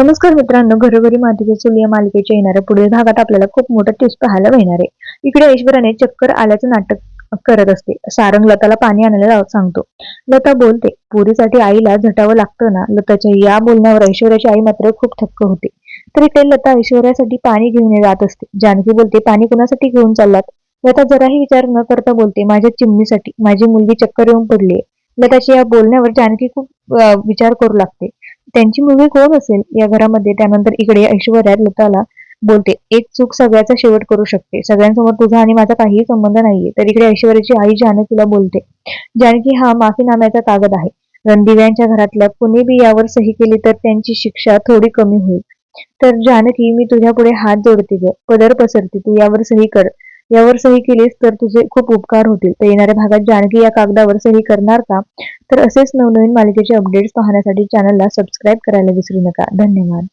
नमस्कार मित्रांनो घरोघरी मातीच्या चुली या मालिकेच्या येणाऱ्या पुढील भागात आपल्याला खूप मोठा ट्विस्ट पाहायला मिळणार आहे. इकडे ऐश्वर्याने चक्कर आल्याचं नाटक करत असते. सारंग लताला पाणी आणायला सांगतो. लता बोलते पुरीसाठी आईला झटावं लागतं ना? लताच्या या बोलण्यावर ऐश्वर्याची आई मात्र खूप थक्क होते. तर इकडे लता ऐश्वर्यासाठी पाणी घेऊन जात असते. जानकी बोलते पाणी कुणासाठी घेऊन चाललात? लता जराही विचार न करता बोलते माझ्या चिमणीसाठी. माझी मुलगी चक्कर येऊन पडली लताच्या या बोलण्यावर जानकी खूप विचार करू लागते. त्यांची मुलगी कोण असेल या घरामध्ये? त्यानंतर इकडे ऐश्वर्या लताला बोलते एक चूक सगळ्याचा शेवट करू शकते. सगळ्यांसमोर तुझा आणि माझा काहीही संबंध नाहीये. तर इकडे ऐश्वर्याची आई जानकीला बोलते जानकी हा माफीनाम्याचा कागद आहे. रणदिव्यांच्या घरातल्या कुणी बी यावर सही केली तर त्यांची शिक्षा थोडी कमी होईल. तर जानकी मी तुझ्या पुढे हात जोडते ग. पदर पसरते तू यावर सही कर. यावर सही केलीस तर तुझे खूप उपकार होतील. तर येणाऱ्या भागात जानकी या कागदावर सही करणार का? तर असेच नवनवीन मालिकेचे अपडेट्स पाहण्यासाठी चॅनलला सबस्क्राईब करायला विसरू नका. धन्यवाद.